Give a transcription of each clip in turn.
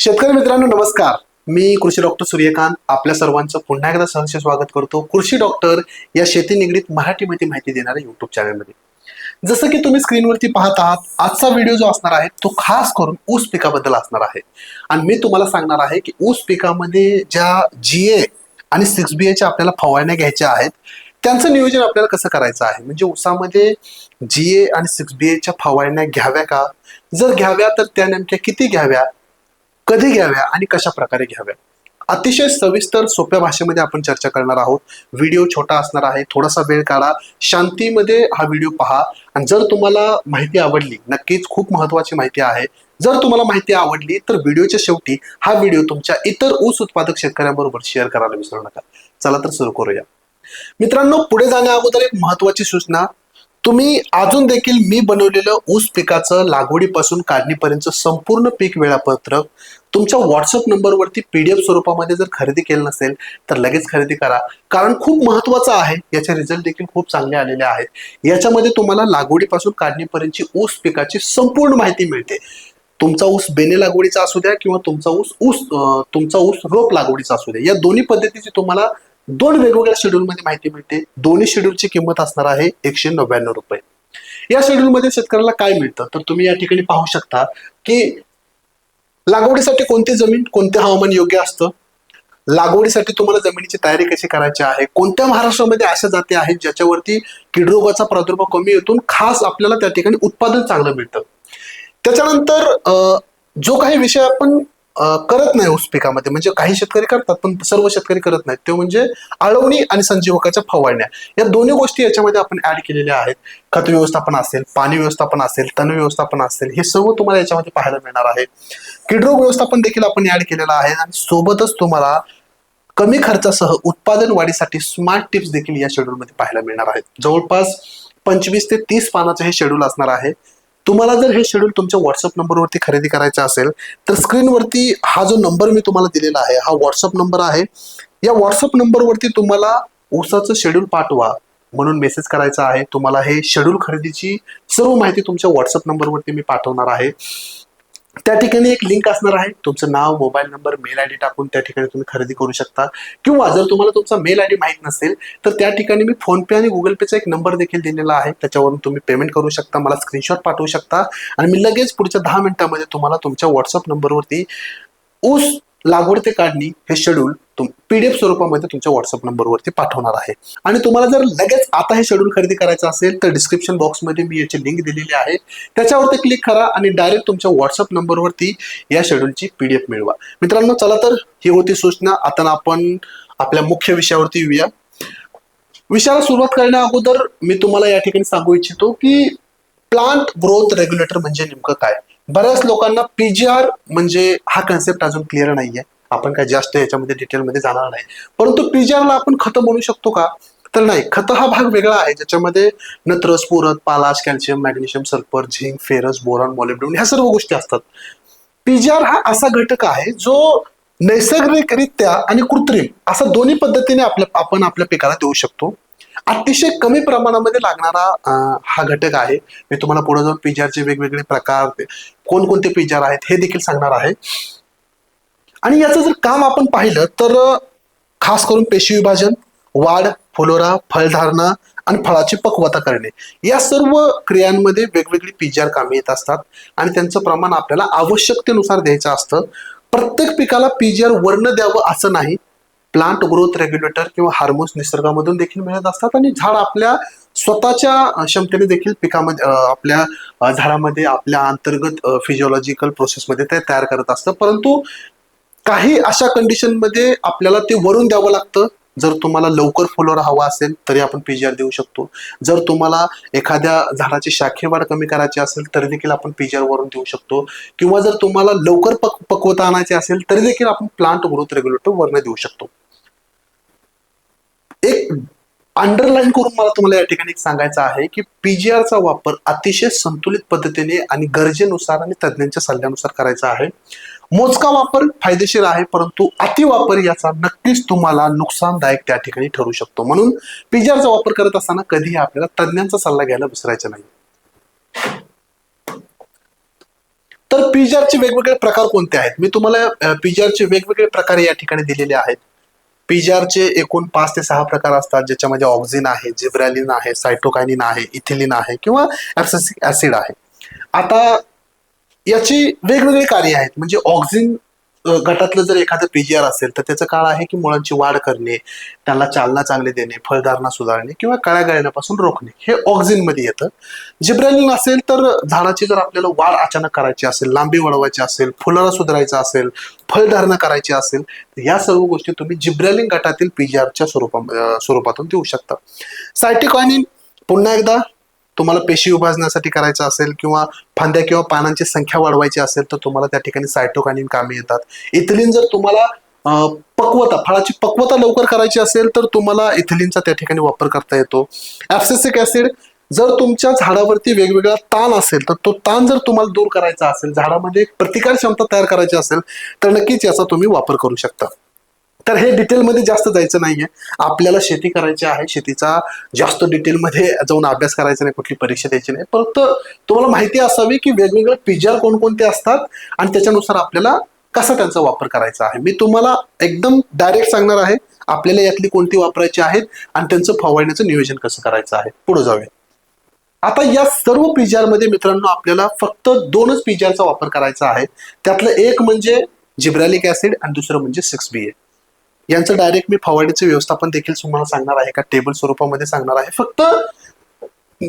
शेतकरी मित्रांनो नमस्कार. मी कृषी डॉक्टर सूर्यकांत. आपल्या सर्वांचं पुन्हा एकदा सहर्ष स्वागत करतो. कृषी डॉक्टर या शेती निगडीत मराठीमध्ये माहिती देणाऱ्या युट्यूब चॅनलमध्ये जसं की तुम्ही स्क्रीनवरती पाहत आहात आजचा व्हिडिओ जो असणार आहे तो खास करून ऊस पिकाबद्दल असणार आहे. आणि मी तुम्हाला सांगणार आहे की ऊस पिकामध्ये ज्या जीए आणि सिक्स बी एच्या आपल्याला फवारण्या घ्यायच्या आहेत त्यांचं नियोजन आपल्याला कसं करायचं आहे? म्हणजे ऊसामध्ये जीए आणि सिक्स बी एच्या फवारण्या घ्याव्या का? जर घ्याव्या तर त्या नेमक्या किती घ्याव्या? कधी घ्याव्या आणि कशा प्रकारे घ्याव्या? अतिशय सविस्तर सोप्या भाषेमध्ये आपण चर्चा करणार आहोत. व्हिडिओ छोटा असणार आहे. थोडासा वेळ काढा. शांतीमध्ये हा व्हिडिओ पहा. आणि जर तुम्हाला माहिती आवडली नक्कीच खूप महत्वाची माहिती आहे. जर तुम्हाला माहिती आवडली तर व्हिडिओच्या शेवटी हा व्हिडिओ तुमच्या इतर ऊस उत्पादक शेतकऱ्यांबरोबर शेअर करायला विसरू नका. चला तर सुरू करूया. मित्रांनो पुढे जाण्या अगोदर एक महत्वाची सूचना. तुम्ही अजून देखील मी बनवलेलं ऊस पिकाचं लागवडीपासून काढणीपर्यंत संपूर्ण पीक वेळापत्रक तुमच्या व्हॉट्सअप नंबरवरती पीडीएफ स्वरूपामध्ये जर खरेदी केलं नसेल तर लगेच खरेदी करा. कारण खूप महत्वाचं आहे. याचे रिझल्ट देखील खूप चांगले आलेले आहेत. याच्यामध्ये तुम्हाला लागवडीपासून काढणीपर्यंतची ऊस पिकाची संपूर्ण माहिती मिळते. तुमचा ऊस बेने लागवडीचा असू द्या किंवा तुमचा ऊस ऊस तुमचा ऊस रोप लागवडीचा असू द्या. या दोन्ही पद्धतीची तुम्हाला दोन वेगवेगळ्या शेड्यूलमध्ये माहिती मिळते. दोन्ही शेड्यूलची किंमत असणार आहे एकशे नव्याण्णव रुपये. या शेड्यूलमध्ये शेतकऱ्याला काय मिळतं? तर तुम्ही या ठिकाणी पाहू शकता की लागवडीसाठी कोणती जमीन कोणते हवामान योग्य असतं? लागवडीसाठी तुम्हाला जमिनीची तयारी कशी करायची आहे? कोणत्या महाराष्ट्रामध्ये अशा जाती आहेत ज्याच्यावरती किडरोगाचा प्रादुर्भाव कमी येतून खास आपल्याला त्या ठिकाणी उत्पादन चांगलं मिळतं? त्याच्यानंतर जो काही विषय आपण करत नाही ऊस पिकामध्ये. म्हणजे काही शेतकरी करतात पण सर्व शेतकरी करत नाहीत. ते म्हणजे आळवणी आणि संजीवकाच्या फवारण्या. या दोन्ही गोष्टी याच्यामध्ये आपण ऍड केलेल्या आहेत. खत व्यवस्थापन असेल पाणी व्यवस्थापन असेल तण व्यवस्थापन असेल हे सर्व तुम्हाला याच्यामध्ये पाहायला मिळणार आहे. किडरोग व्यवस्थापन देखील आपण ऍड केलेलं आहे. आणि सोबतच तुम्हाला कमी खर्चासह उत्पादन वाढीसाठी स्मार्ट टिप्स देखील या शेड्यूलमध्ये पाहायला मिळणार आहेत. जवळपास पंचवीस ते तीस पानाचं हे शेड्यूल असणार आहे. तुम्हाला जर हे शेड्यूल तुमच्या व्हॉट्सअप नंबरवरती खरेदी करायचं असेल तर स्क्रीनवरती हा जो नंबर मी तुम्हाला दिलेला आहे हा व्हॉट्सअप नंबर आहे. या व्हॉट्सअप नंबरवरती तुम्हाला ऊसाचं शेड्यूल पाठवा म्हणून मेसेज करायचा आहे. तुम्हाला हे शेड्यूल खरेदीची सर्व माहिती तुमच्या व्हॉट्सअप नंबरवरती मी पाठवणार आहे. त्या ठिकाणी एक लिंक असणार आहे. तुमचं नाव mobile number mail I D टाकून त्या ठिकाणी तुम्ही खरेदी करू शकता. किंवा जर तुम्हाला तुमचा मेल आय डी माहीत नसेल तर त्या ठिकाणी मी फोन पे आणि गुगल पेचा एक नंबर देखील दिलेला आहे. त्याच्यावरून तुम्ही पेमेंट करू शकता. मला स्क्रीनशॉट पाठवू शकता. आणि मी लगेच पुढच्या दहा मिनिटांमध्ये तुम्हाला तुमच्या व्हॉट्सअप नंबरवरती ऊस लागवड ते काढणी हे शेड्यूल पीडीएफ स्वरूपामध्ये तुमच्या व्हॉट्सअप नंबरवरती पाठवणार आहे. आणि तुम्हाला जर लगेच आता हे शेड्यूल खरेदी करायचं असेल तर डिस्क्रिप्शन बॉक्समध्ये मी याची लिंक दिलेली आहे. त्याच्यावरती क्लिक करा आणि डायरेक्ट तुमच्या व्हॉट्सअप नंबरवरती या शेड्यूलची पीडीएफ मिळवा. मित्रांनो चला तर ही होती सूचना. आता आपण आपल्या मुख्य विषयावरती येऊया. विषयाला सुरुवात करण्या अगोदर मी तुम्हाला या ठिकाणी सांगू इच्छितो की प्लांट ग्रोथ रेग्युलेटर म्हणजे नेमकं काय? बऱ्याच लोकांना पीजीआर म्हणजे हा कन्सेप्ट अजून क्लिअर नाहीये. आपण काय जास्त याच्यामध्ये डिटेलमध्ये जाणार नाही. परंतु PGR ला आपण खतं म्हणू शकतो का? तर नाही. खत हा भाग वेगळा आहे. ज्याच्यामध्ये नत्र स्फुरत पालाश calcium magnesium sulphur zinc ferrous boron molybdenum ह्या सर्व गोष्टी असतात. पीजीआर हा असा घटक आहे जो नैसर्गिकरित्या आणि कृत्रिम असा दोन्ही पद्धतीने आपल्या आपण आपल्या पिकाला देऊ शकतो. अतिशय कमी प्रमाणामध्ये लागणारा हा घटक आहे. मी तुम्हाला पुढे जाऊन पिजारचे वेगवेगळे प्रकार कोणकोणते पिजार आहेत हे देखील सांगणार आहे. आणि याचं जर काम आपण पाहिलं तर खास करून पेशी विभाजन वाढ फुलोरा फळधारणा आणि फळाची पक्वता करणे. या सर्व क्रियांमध्ये वेगवेगळी पीजीआर कामे येत असतात आणि त्यांचं प्रमाण आपल्याला आवश्यकतेनुसार द्यायचं असतं. प्रत्येक पिकाला पीजीआर वर्ण द्यावं असं नाही. प्लांट ग्रोथ रेग्युलेटर किंवा हार्मोन्स निसर्गामधून देखील मिळत असतात आणि झाड आपल्या स्वतःच्या क्षमतेने देखील पिकामध्ये आपल्या झाडामध्ये आपल्या अंतर्गत फिजिओलॉजिकल प्रोसेसमध्ये ते तयार करत असतं. परंतु काही अशा कंडिशनमध्ये आपल्याला ते वरून द्यावं लागतं. जर तुम्हाला लवकर फुलोरा हवा असेल तरी आपण पीजीआर देऊ शकतो. जर तुम्हाला एखाद्या झाडाची शाखेवाढ कमी करायची असेल तरी देखील आपण पीजीआर वरून देऊ शकतो. किंवा जर तुम्हाला लवकर पक पक्वता आणायचे असेल तरी देखील आपण प्लांट ग्रोथ रेग्युलेटर वर्ण देऊ शकतो. एक अंडरलाईन करून मला तुम्हाला या ठिकाणी सांगायचं आहे की पीजीआरचा वापर अतिशय संतुलित पद्धतीने आणि गरजेनुसार आणि तज्ज्ञांच्या सल्ल्यानुसार करायचा आहे. मोजका वापर फायदेशीर आहे परंतु अतिवापर याचा नक्कीच तुम्हाला नुकसानदायक त्या ठिकाणी ठरू शकतो. म्हणून पिजरचा वापर करत असताना कधीही आपल्याला तज्ज्ञांचा सल्ला घ्यायला विसरायचा नाही. तर पिजरचे वेगवेगळे प्रकार कोणते आहेत? मी तुम्हाला पिजरचे वेगवेगळे प्रकार या ठिकाणी दिलेले आहेत. पीजीआरचे एकूण पाच ते सहा प्रकार असतात ज्याच्यामध्ये ऑक्झिन आहे जिब्रॅलिन आहे सायटोकायनिन आहे इथिलिन आहे किंवा ऍप्सिक ऍसिड आहे. आता याची वेगवेगळी कार्य आहेत. म्हणजे ऑक्झिन गटातलं जर एखादं पीजीआर असेल तर त्याचं काळ आहे की मुळांची वाढ करणे त्यांना चालना चांगली देणे फळधारणा सुधारणे किंवा कळ्या गळण्यापासून रोखणे. हे ऑक्झिनमध्ये येतं. जिब्रॅलिन असेल तर झाडाची जर आपल्याला वाढ अचानक करायची असेल लांबी वाढवायची असेल फुलाला सुधारायचं असेल फळधारणा करायची असेल तर या सर्व गोष्टी तुम्ही जिब्रॅलिन गटातील पीजीआरच्या स्वरूपा स्वरूपातून देऊ शकता. सायटिकॉनिन पुन्हा एकदा तुम्हाला पेशी उभारण्यासाठी करायचं असेल किंवा फांद्या किंवा पानांची संख्या वाढवायची असेल तर तुम्हाला त्या ठिकाणी सायटोकानिन कामे येतात. इथिलिन जर तुम्हाला पक्वता फळाची पक्वता लवकर करायची असेल तर तुम्हाला इथिलिनचा त्या ठिकाणी वापर करता येतो. ऍप्सिसिक ऍसिड जर तुमच्या झाडावरती वेगवेगळा ताण असेल तर तो ताण जर तुम्हाला दूर करायचा असेल झाडामध्ये एक प्रतिकार क्षमता तयार करायची असेल तर नक्कीच याचा तुम्ही वापर करू शकता. तर हे डिटेलमध्ये जास्त जायचं नाहीये. आपल्याला शेती करायची आहे शेतीचा जास्त डिटेलमध्ये जाऊन अभ्यास करायचा नाही कुठली परीक्षा द्यायची नाही. फक्त तुम्हाला माहिती असावी की वेगवेगळे पिजर कोणकोणते असतात आणि त्याच्यानुसार आपल्याला कसा त्यांचा वापर करायचा आहे. मी तुम्हाला एकदम डायरेक्ट सांगणार आहे आपल्याला यातली कोणती वापरायची आहेत आणि त्यांचं फवारण्याचं नियोजन कसं करायचं आहे. पुढे जाऊया. आता या सर्व पिजारमध्ये मध्ये मित्रांनो आपल्याला फक्त दोनच पिजारचा वापर करायचा आहे. त्यातलं एक म्हणजे जिब्रॅलिक ऍसिड आणि दुसरं म्हणजे सिक्स बी ए यांचं डायरेक्ट मी फवाडीचं व्यवस्थापन देखील तुम्हाला सांगणार आहे. का टेबल स्वरूपामध्ये सांगणार आहे. फक्त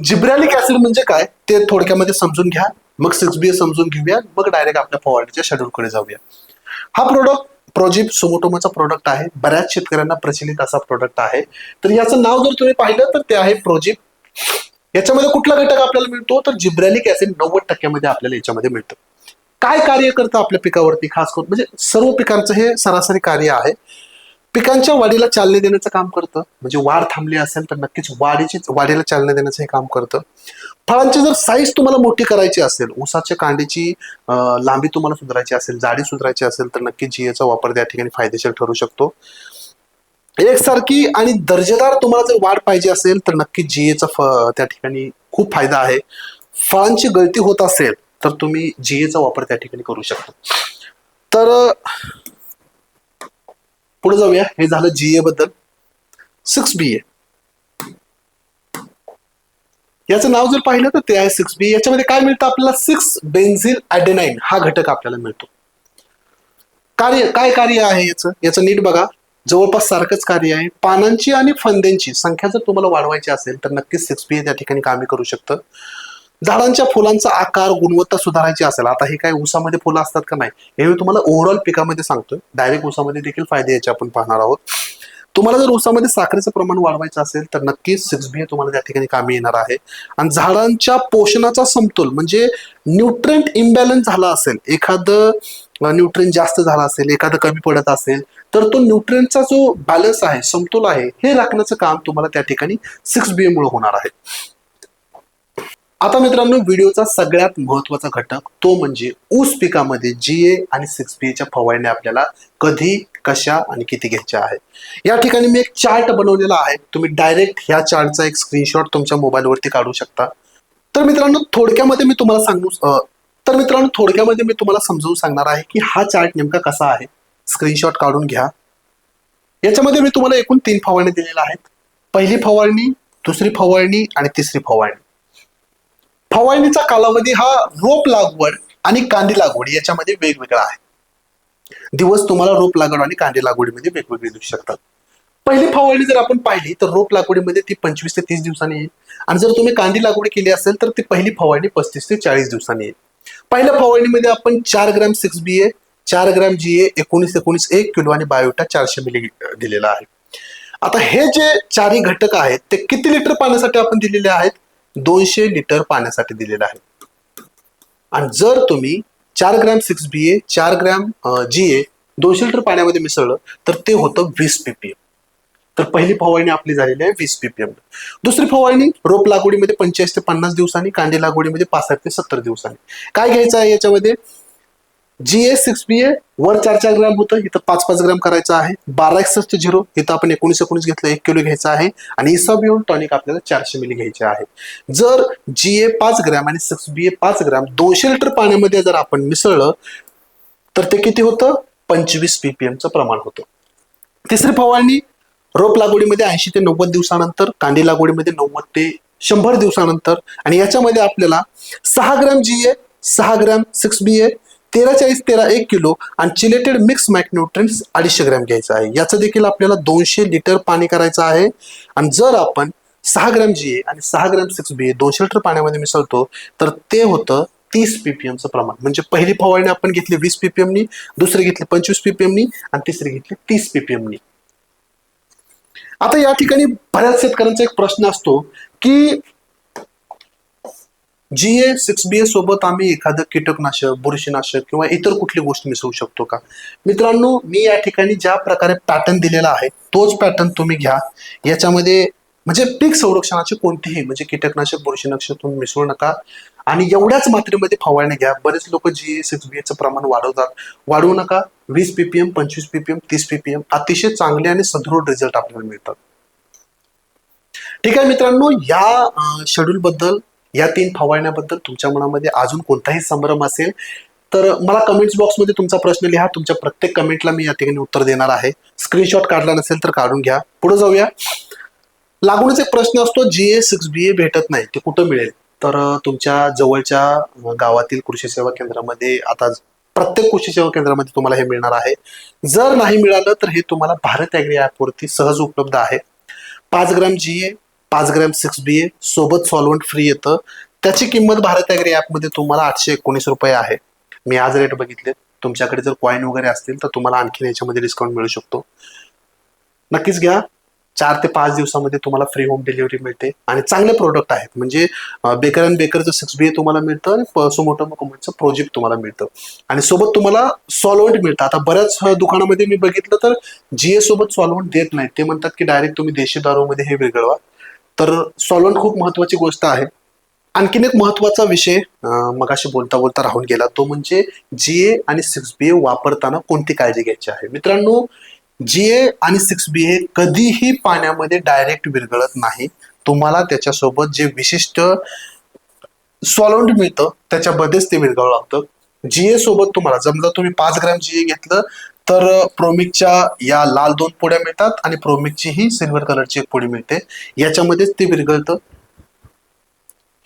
जिब्रॅलिक ऍसिड म्हणजे काय? ते थोडक्यामध्ये समजून घ्या. मग सिक्स बी समजून घेऊया. मग डायरेक्ट आपल्या फवारणीच्या शेड्यूलकडे जाऊया. हा प्रोडक्ट प्रोजिप सोमोटोमाचा प्रोडक्ट आहे. बऱ्याच शेतकऱ्यांना प्रचलित असा प्रोडक्ट आहे. तर याचं नाव जर तुम्ही पाहिलं तर ते आहे प्रोजिप याच्यामध्ये कुठला घटक आपल्याला मिळतो? तर जिब्रॅलिक ऍसिड नव्वद टक्क्यामध्ये आपल्याला याच्यामध्ये मिळतं. काय कार्य करतं आपल्या पिकावरती? खास करून म्हणजे सर्व पिकांचं हे सरासरी कार्य आहे. पिकांच्या वाढीला चालना देण्याचं काम करतं. म्हणजे वाढ थांबली असेल तर नक्कीच वाढीची वाढीला चालना देण्याचं हे काम करतं. फळांची जर साईज तुम्हाला मोठी करायची असेल ऊसाच्या कांडीची लांबी तुम्हाला सुधारायची असेल जाडी सुधारायची असेल तर नक्कीच जिएचा वापर त्या ठिकाणी फायदेशीर ठरू शकतो. एकसारखी आणि दर्जेदार तुम्हाला जर वाढ पाहिजे असेल तर नक्कीच जीएचा फ त्या ठिकाणी खूप फायदा आहे. फळांची गळती होत असेल तर तुम्ही जीएचा वापर त्या ठिकाणी करू शकता. तर पुढे जाऊया. हे झालं जीए बद्दल. सिक्स बी ए याचं नाव जर पाहिलं तर ते आहे सिक्स बी याच्यामध्ये काय मिळतं आपल्याला? सिक्स बेन्झिल ॲडेनाईन हा घटक आपल्याला मिळतो. कार्य काय कार्य आहे याचं? याचं नीट बघा. जवळपास सारखंच कार्य आहे. पानांची आणि फंद्यांची संख्या जर तुम्हाला वाढवायची असेल तर नक्कीच सिक्स बी ए त्या ठिकाणी कामी करू शकतं. झाडांच्या फुलांचा आकार गुणवत्ता सुधारायची असेल आता हे काय ऊसामध्ये फुलं असतात का नाही हे मी तुम्हाला ओव्हरऑल पिकामध्ये सांगतोय. डायरेक्ट ऊसामध्ये देखील फायदे याचे आपण पाहणार आहोत. तुम्हाला जर ऊसामध्ये साखरेचं प्रमाण वाढवायचं असेल तर नक्कीच सिक्स बी तुम्हाला त्या ठिकाणी कामी येणार आहे. आणि झाडांच्या पोषणाचा समतोल म्हणजे न्यूट्रंट इम्बॅलन्स झाला असेल एखादं न्यूट्रिएंट जास्त झाला असेल एखादं कमी पडत असेल तर तो न्यूट्रिएंटचा जो बॅलन्स आहे समतोल आहे हे राखण्याचं काम तुम्हाला त्या ठिकाणी सिक्स बी मुळे होणार आहे. आता मित्रांनो व्हिडिओचा सगळ्यात महत्त्वाचा घटक तो म्हणजे ऊस पिकामध्ये जीए आणि सिक्स बी एच्या फवारण्या आपल्याला कधी कशा आणि किती घ्यायच्या आहेत या ठिकाणी मी एक चार्ट बनवलेला आहे. तुम्ही डायरेक्ट ह्या चार्टचा एक स्क्रीनशॉट तुमच्या मोबाईलवरती काढू शकता. तर मित्रांनो थोडक्यामध्ये मी तुम्हाला सांगू अं, तर मित्रांनो थोडक्यामध्ये मी तुम्हाला समजावून सांगणार आहे की हा चार्ट नेमका कसा आहे. स्क्रीनशॉट काढून घ्या. याच्यामध्ये मी तुम्हाला एकूण तीन फवारणी दिलेल्या आहेत. पहिली फवारणी दुसरी फवारणी आणि तिसरी फवारणी. फवारणीचा कालावधी हा रोप लागवड आणि कांदी लागवड याच्यामध्ये वेगवेगळा आहे. दिवस तुम्हाला रोप लागवड आणि कांदी लागवडीमध्ये वेगवेगळे दिसू शकतात. पहिली फवारणी जर आपण पाहिली तर रोप लागवडीमध्ये ती पंचवीस ते तीस दिवसांनी येईल. आणि जर तुम्ही कांदी लागवड केली असेल तर ती पहिली फवारणी पस्तीस ते चाळीस दिवसांनी येईल. पहिल्या फवारणीमध्ये आपण चार ग्रॅम सिक्स बी ए चार ग्रॅम जी ए एकोणीस एकोणीस एक किलो आणि बायोटा चारशे मिली दिलेला आहे. आता हे जे चारही घटक आहेत ते किती लिटर पाण्यासाठी आपण दिलेले आहेत? दोनशे लिटर पाण्यासाठी दिलेलं आहे. आणि जर तुम्ही चार ग्रॅम सिक्स बी ए चार ग्रॅम जी ए दोनशे लिटर पाण्यामध्ये मिसळलं तर ते होतं वीस पीपीएम तर पहिली फवारणी आपली झालेली आहे वीस पीपीएम दुसरी फवारणी रोप लागवडीमध्ये पंचेचाळीस ते पन्नास दिवसांनी कांदे लागवडीमध्ये पासष्ट ते सत्तर दिवसांनी. काय घ्यायचं आहे याच्यामध्ये? जी ए सिक्स बी ए वर चार चार ग्रॅम होतं. इथं पाच पाच ग्रॅम करायचं आहे. बारा एकसष्ट झिरो. इथं आपण एकोणीस एकोणीस घेतलं एक किलो घ्यायचं आहे. आणि इसाबिओन टॉनिक आपल्याला चारशे मिली घ्यायचे आहे. जर जी ए पाच ग्रॅम आणि सिक्स बी ए पाच ग्रॅम दोनशे लिटर पाण्यामध्ये जर आपण मिसळलं तर ते किती होतं? पंचवीस पीपीएमचं प्रमाण होतं. तिसरी फवारणी रोप लागवडीमध्ये ऐंशी ते नव्वद दिवसानंतर कांदी लागवडीमध्ये नव्वद ते शंभर दिवसानंतर. आणि याच्यामध्ये आपल्याला सहा ग्रॅम जी ए सहा ग्रॅम सिक्स बी ए तेरा चाळीस तेरा एक किलो आणि चिलेटेड मिक्स मॅक्न्युट्रिन्स अडीचशे ग्रॅम घ्यायचं आहे. याचं देखील आपल्याला दोनशे लिटर पाणी करायचं आहे. आणि जर आपण सहा ग्रॅम जी ए आणि सहा ग्रॅम सिक्स बी ए दोनशे लिटर पाण्यामध्ये मिसळतो तर ते होतं तीस पीपीएमचं प्रमाण. म्हणजे पहिली फवारणी आपण घेतली वीस पीपीएमनी दुसरी घेतली पंचवीस पीपीएमनी आणि तिसरी घेतली तीस पीपीएमनी आता या ठिकाणी बऱ्याच शेतकऱ्यांचा एक प्रश्न असतो की जी ए सिक्स बी ए सोबत आम्ही एखादं कीटकनाशक बुरशीनाशक किंवा इतर कुठली गोष्ट मिसळू शकतो का? मित्रांनो मी या ठिकाणी ज्या प्रकारे पॅटर्न दिलेला आहे तोच पॅटर्न तुम्ही घ्या. याच्यामध्ये म्हणजे पीक संरक्षणाचे कोणतेही म्हणजे कीटकनाशक बुरशीनाशक तुम्ही मिसळू नका. आणि एवढ्याच मात्रेमध्ये फवारणी घ्या. बरेच लोक जी ए सिक्स बी एचं प्रमाण वाढवतात. वाढवू नका. वीस पीपीएम पंचवीस पीपीएम तीस पीपीएम अतिशय चांगले आणि सदृढ रिझल्ट आपल्याला मिळतात. ठीक आहे मित्रांनो या शेड्यूल बद्दल या तीन फवारण्याबद्दल तुमच्या मनामध्ये अजून कोणताही संभ्रम असेल तर मला कमेंट्स बॉक्समध्ये तुमचा प्रश्न लिहा. तुमच्या प्रत्येक कमेंटला मी या ठिकाणी उत्तर देणार आहे. स्क्रीनशॉट काढला नसेल तर काढून घ्या. पुढे जाऊया. लागूनच एक प्रश्न असतो जी ए सिक्स बी ए भेटत नाही ते कुठं मिळेल? तर तुमच्या जवळच्या गावातील कृषी सेवा केंद्रामध्ये आता प्रत्येक कृषी सेवा केंद्रामध्ये तुम्हाला हे मिळणार आहे. जर नाही मिळालं तर हे तुम्हाला भारत ॲग्री ॲपवरती सहज उपलब्ध आहे. पाच ग्राम जी ए पाच ग्रॅम सिक्स बी ए सोबत सॉल्वंट फ्री येतं. त्याची किंमत भारत ॲग्री ॲपमध्ये तुम्हाला आठशे एकोणीस रुपये आहे. मी आज रेट बघितले तुमच्याकडे जर कॉईन वगैरे असतील तर तुम्हाला आणखीन याच्यामध्ये डिस्काउंट मिळू शकतो. नक्कीच घ्या. चार ते पाच दिवसामध्ये तुम्हाला फ्री होम डिलिव्हरी मिळते. आणि चांगले प्रोडक्ट आहेत. म्हणजे बेकर अँड बेकरचं सिक्स बी ए तुम्हाला मिळतं आणि सोमोटो कंपनीचं प्रोजेक्ट तुम्हाला मिळतं. आणि सोबत तुम्हाला सॉल्वंट मिळतं. आता बऱ्याच दुकानामध्ये मी बघितलं तर जीए सोबत सॉल्वंट देत नाही ते म्हणतात की डायरेक्ट तुम्ही देशी दारूमध्ये हे विरगळवा तर सॉलोन खूप महत्वाची गोष्ट आहे. आणखीन एक महत्त्वाचा विषय मगाशी बोलता बोलता राहून गेला तो म्हणजे जी ए आणि सिक्स बी ए वापरताना कोणती काळजी घ्यायची आहे? मित्रांनो जी ए आणि सिक्स बी ए कधीही पाण्यामध्ये डायरेक्ट विरघळत नाही. तुम्हाला त्याच्यासोबत जे विशिष्ट सॉलंट मिळतं त्याच्यामध्येच ते विरघळावं लागतं. जीए सोबत तुम्हाला समजा तुम्ही पाच ग्रॅम जीए घेतलं तर प्रोमिकच्या या लाल दोन पुड्या मिळतात आणि प्रोमिकची ही सिल्वर कलरची एक पुडी मिळते. याच्यामध्येच ते विरघळतं.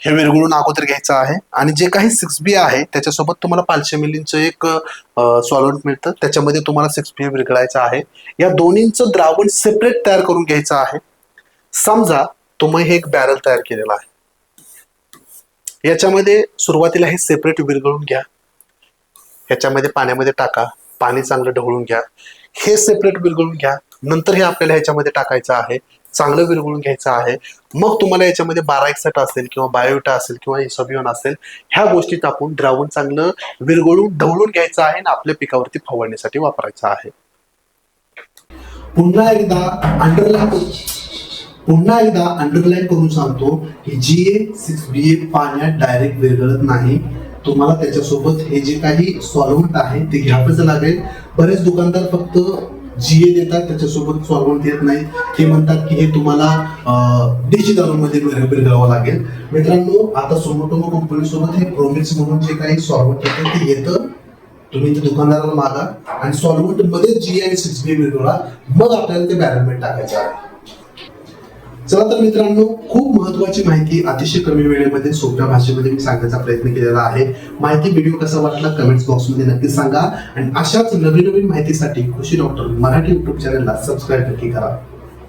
हे विरघळून अगोदर घ्यायचं आहे. आणि जे काही सिक्स बी आहे त्याच्यासोबत तुम्हाला पाचशे मिलींचं एक सॉलंट मिळतं. त्याच्यामध्ये तुम्हाला सिक्स बी विरघळायचं आहे. या दोन्हींचं द्रावण सेपरेट तयार करून घ्यायचं आहे. समजा तुम्ही हे एक बॅरल तयार केलेला आहे. याच्यामध्ये सुरुवातीला हे सेपरेट विरघळून घ्या. ह्याच्यामध्ये पाण्यामध्ये टाका. पाणी चांगलं ढवळून घ्या. हे सेपरेट विरघळून घ्या. नंतर हे आपल्याला ह्याच्यामध्ये टाकायचं आहे. चांगलं विरघळून घ्यायचं आहे. मग तुम्हाला याच्यामध्ये बारा एक्सट असेल किंवा बायोटा असेल किंवा इसोबिओन असेल ह्या गोष्टी टाकून द्रावण चांगलं विरघळून ढवळून घ्यायचं आहे आणि आपल्या पिकावरती फवारणीसाठी वापरायचं आहे. पुन्हा एकदा अंडरलाईन पुन्हा एकदा अंडरलाईन करून सांगतो की जी ए सिक्स बी ए पाण्यात डायरेक्ट विरघळत नाही. तुम्हाला त्याच्यासोबत हे जे काही सॉल्वंट आहे ते घ्यावंच लागेल. बरेच दुकानदार फक्त जीए देतात त्याच्यासोबत सॉल्वंट देत नाही. ते म्हणतात की हे तुम्हाला डिश दारूमध्ये करावं लागेल. मित्रांनो आता सोमोटोमो कंपनी सोबत हे प्रोमिक्स म्हणून जे काही सॉल्वंट येतं ते येतं. तुम्ही ते दुकानदाराला मागा. आणि सॉल्वंटमध्ये जी आणि सिक्स बी विरघळा मग आपल्याला ते बॅरलमेंट टाकायचं आहे. चला तर मित्रांनो खूप महत्वाची माहिती अतिशय कमी वेळेमध्ये सोप्या भाषेमध्ये मी सांगण्याचा प्रयत्न केलेला आहे. माहिती व्हिडिओ कसा वाटला कमेंट्स बॉक्समध्ये नक्की सांगा. आणि अशाच नवीन नवीन माहितीसाठी खुशी डॉक्टर मराठी युट्यूब चॅनलला सबस्क्राईब नक्की करा.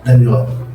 धन्यवाद.